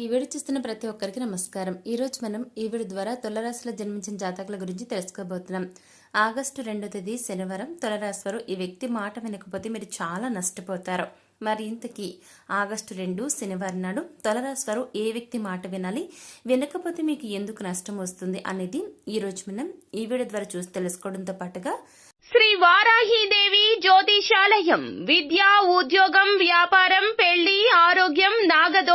ఈ వీడియో చూస్తున్న ప్రతి ఒక్కరికి నమస్కారం. ఈ రోజు మనం ఈ వీడియో ద్వారా తులరాశిలో జన్మించిన జాతకుల గురించి తెలుసుకోబోతున్నాం. ఆగస్టు రెండో తేదీ శనివారం. తులరాశి వారు ఈ వ్యక్తి మాట వినకపోతే మీరు చాలా నష్టపోతారు. మరి ఇంతకీ ఆగస్టు రెండు శనివారం నాడు తులరాశి వారు ఏ వ్యక్తి మాట వినాలి? వినకపోతే మీకు ఎందుకు నష్టం వస్తుంది అనేది ఈ రోజు మనం ఈ వీడియో ద్వారా చూసి తెలుసుకోవడంతో పాటుగా శ్రీ వారాహీదేవి జ్యోతిషాలయం విద్య ఉద్యోగం వ్యాపారం పెళ్ళి ఆరోగ్యం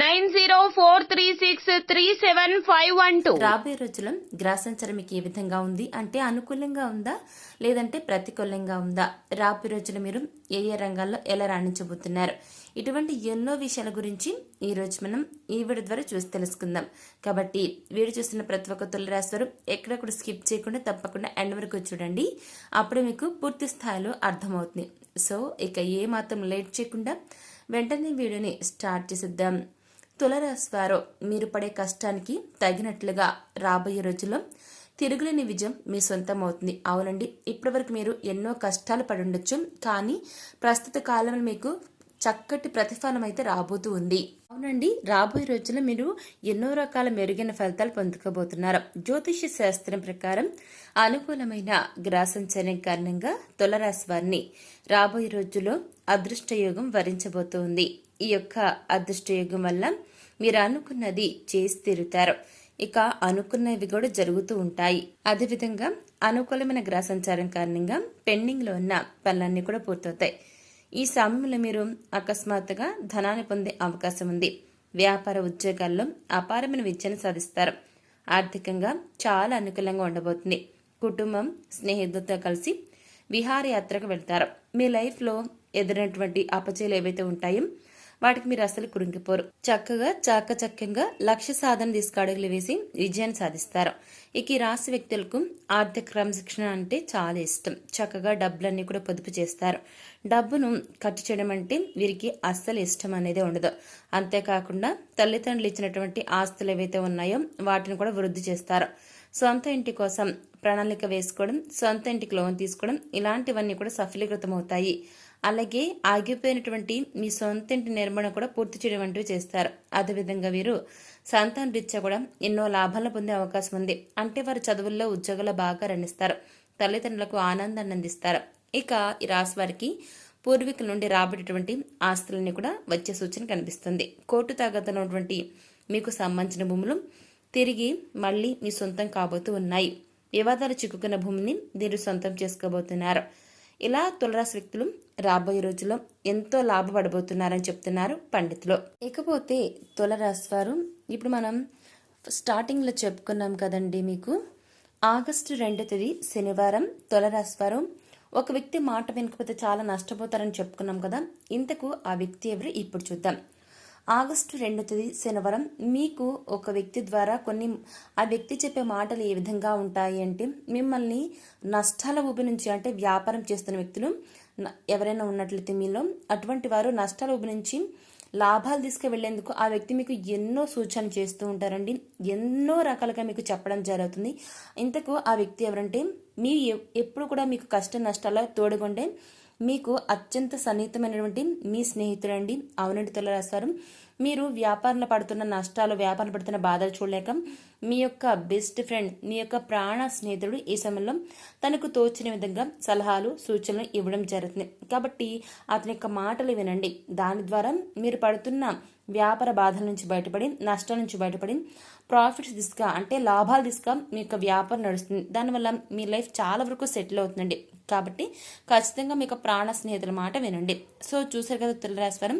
nine zero four three six three seven five one two. రాబోయే రోజుల్లో గ్రహసంచారం మీకు ఏ విధంగా ఉంది? అంటే అనుకూలంగా ఉందా? లేదంటే ప్రతికూలంగా ఉందా? రాబోయే రోజులు మీరు ఏ ఏ రంగాల్లో ఎలా రాణించబోతున్నారు? ఇటువంటి ఎన్నో విషయాల గురించి ఈ రోజు మనం ఈ వీడియో ద్వారా చూసి తెలుసుకుందాం. కాబట్టి వీడియో చూస్తున్న ప్రతి ఒక్క తులరాశివారు ఎక్కడెక్కడ స్కిప్ చేయకుండా తప్పకుండా ఎండ్ వరకు చూడండి. అప్పుడు మీకు పూర్తి స్థాయిలో అర్థమవుతుంది. సో ఇక ఏ మాత్రం లేట్ చేయకుండా వెంటనే వీడియోని స్టార్ట్ చేసేద్దాం. తులరాశి వారు మీరు పడే కష్టానికి తగినట్లుగా రాబోయే రోజుల్లో తిరుగులేని విజయం మీ సొంతం అవుతుంది అవునండి ఇప్పటివరకు మీరు ఎన్నో కష్టాలు పడి ఉండొచ్చు కానీ ప్రస్తుత కాలంలో మీకు చక్కటి ప్రతిఫలం అయితే రాబోతూ ఉంది. అవునండి రాబోయే రోజుల్లో మీరు ఎన్నో రకాల మెరుగైన ఫలితాలు పొందుకోబోతున్నారు. జ్యోతిష శాస్త్రం ప్రకారం అనుకూలమైన గ్రహ కారణంగా తులరాశి వారిని రాబోయే రోజుల్లో అదృష్టయోగం వరించబోతోంది. ఈ యొక్క అదృష్టయోగం వల్ల మీరు అనుకున్నది చేసి తీరుతారు. ఇక అనుకున్నవి కూడా జరుగుతూ ఉంటాయి. అదేవిధంగా అనుకూలమైన గ్రహ సంచారం కారణంగా పెండింగ్లో ఉన్న పనులన్నీ కూడా పూర్తవుతాయి. ఈ సమయంలో మీరు అకస్మాత్తుగా ధనాన్ని పొందే అవకాశం ఉంది. వ్యాపార ఉద్యోగాల్లో అపారమైన విద్యను సాధిస్తారు. ఆర్థికంగా చాలా అనుకూలంగా ఉండబోతుంది. కుటుంబం స్నేహితులతో కలిసి విహారయాత్రకు వెళ్తారు. మీ లైఫ్లో ఎదురైనటువంటి అపచయాలు ఏవైతే ఉంటాయో వాటికి మీరు అసలు కురింగిపోరు చక్కగా చాకచక్యంగా లక్ష్య సాధన తీసుకు అడుగులు వేసి విజయాన్ని సాధిస్తారు. ఇక ఈ రాశి వ్యక్తులకు ఆర్థిక క్రమశిక్షణ అంటే చాలా ఇష్టం. చక్కగా డబ్బులన్నీ కూడా పొదుపు చేస్తారు. డబ్బును ఖర్చు చేయడం అంటే వీరికి అస్సలు ఇష్టం అనేది ఉండదు. అంతేకాకుండా తల్లిదండ్రులు ఇచ్చినటువంటి ఆస్తులు ఏవైతే ఉన్నాయో వాటిని కూడా వృద్ధి చేస్తారు. సొంత ఇంటి కోసం ప్రణాళిక వేసుకోవడం సొంత ఇంటికి లోన్ తీసుకోవడం ఇలాంటివన్నీ కూడా సఫలీకృతం అవుతాయి అలాగే ఆగిపోయినటువంటి మీ సొంత ఇంటి నిర్మాణం కూడా పూర్తి చేయడం వంటివి చేస్తారు. అదేవిధంగా వీరు సంతాన రీత్యా కూడా ఎన్నో లాభాలను పొందే అవకాశం ఉంది. అంటే వారు చదువుల్లో ఉద్యోగాలు బాగా రణిస్తారు తల్లిదండ్రులకు ఆనందాన్ని అందిస్తారు. ఇక ఈ రాశి వారికి పూర్వీకుల నుండి రాబడేటువంటి ఆస్తులని కూడా వచ్చే సూచన కనిపిస్తుంది. కోర్టు తాగతున్నటువంటి మీకు సంబంధించిన భూములు తిరిగి మళ్ళీ మీ సొంతం కాబోతూ ఉన్నాయి. వివాదాలు చిక్కుకున్న భూమిని మీరు సొంతం చేసుకోబోతున్నారు. ఇలా తులరాశి వ్యక్తులు రాబోయే రోజుల్లో ఎంతో లాభపడబోతున్నారని చెప్తున్నారు పండితులు. ఇకపోతే తులరాశి వారు ఇప్పుడు మనం స్టార్టింగ్లో చెప్పుకున్నాం కదండి మీకు. ఆగస్టు రెండో తేదీ శనివారం తులరాశి వారు ఒక వ్యక్తి మాట వినకపోతే చాలా నష్టపోతారని చెప్పుకున్నాం కదా. ఇంతకు ఆ వ్యక్తి ఎవరు? ఇప్పుడు చూద్దాం. ఆగస్టు రెండో తేదీ శనివారం మీకు ఒక వ్యక్తి ద్వారా కొన్ని ఆ వ్యక్తి చెప్పే మాటలు ఏ విధంగా ఉంటాయి అంటే మిమ్మల్ని నష్టాల ఊబి నుంచి అంటే వ్యాపారం చేస్తున్న వ్యక్తులు ఎవరైనా ఉన్నట్లయితే మీలో అటువంటి వారు నష్టాల ఊబి నుంచి లాభాలు తీసుకువెళ్ళేందుకు ఆ వ్యక్తి మీకు ఎన్నో సూచనలు చేస్తూ ఉంటారండి. ఎన్నో రకాలుగా మీకు చెప్పడం జరుగుతుంది. ఇంతకు ఆ వ్యక్తి ఎవరంటే మీ ఎప్పుడు కూడా మీకు కష్ట నష్టాల తోడుగుండే మీకు అత్యంత సన్నిహితమైనటువంటి మీ స్నేహితుడండి. అవునండి తులరాశారు మీరు వ్యాపారంలో పడుతున్న నష్టాలు వ్యాపారం పడుతున్న బాధలు చూడలేక. మీ యొక్క బెస్ట్ ఫ్రెండ్ మీ యొక్క ప్రాణ స్నేహితుడు ఈ సమయంలో తనకు తోచిన విధంగా సలహాలు సూచనలు ఇవ్వడం జరుగుతుంది. కాబట్టి అతని యొక్క మాటలు వినండి. దాని ద్వారా మీరు పడుతున్న వ్యాపార బాధల నుంచి బయటపడి నష్టాల నుంచి బయటపడి ప్రాఫిట్స్ దిశగా అంటే లాభాల దిశగా మీ యొక్క వ్యాపారం నడుస్తుంది. దానివల్ల మీ లైఫ్ చాలా వరకు సెటిల్ అవుతుందండి. కాబట్టి ఖచ్చితంగా మీకు ప్రాణ స్నేహితుల మాట వినండి. సో చూసారు కదా తులరాశ్వరం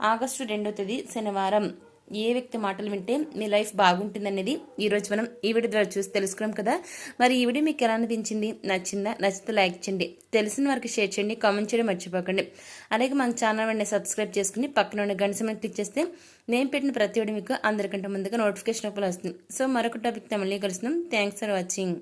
ఆగస్టు రెండో తేదీ శనివారం. ఏ వ్యక్తి మాటలు వింటే మీ లైఫ్ బాగుంటుంది అనేది ఈరోజు మనం ఈ వీడియో ద్వారా చూసి తెలుసుకున్నాం కదా. మరి ఈ వీడియో మీకు ఎలా అనిపించింది? నచ్చిందా? నచ్చితే లైక్ చేయండి. తెలిసిన వారికి షేర్ చేయండి. కామెంట్ చేయడం మర్చిపోకండి. అలాగే మన ఛానల్ వెంటనే సబ్స్క్రైబ్ చేసుకుని పక్కన ఉన్న గంట సమయం క్లిక్ చేస్తే నేను పెట్టిన ప్రతి వీడియో మీకు అందరికంటే ముందుగా నోటిఫికేషన్ వస్తుంది. సో మరొక టాపిక్ మళ్ళీ కలుస్తున్నాం. Thanks for watching.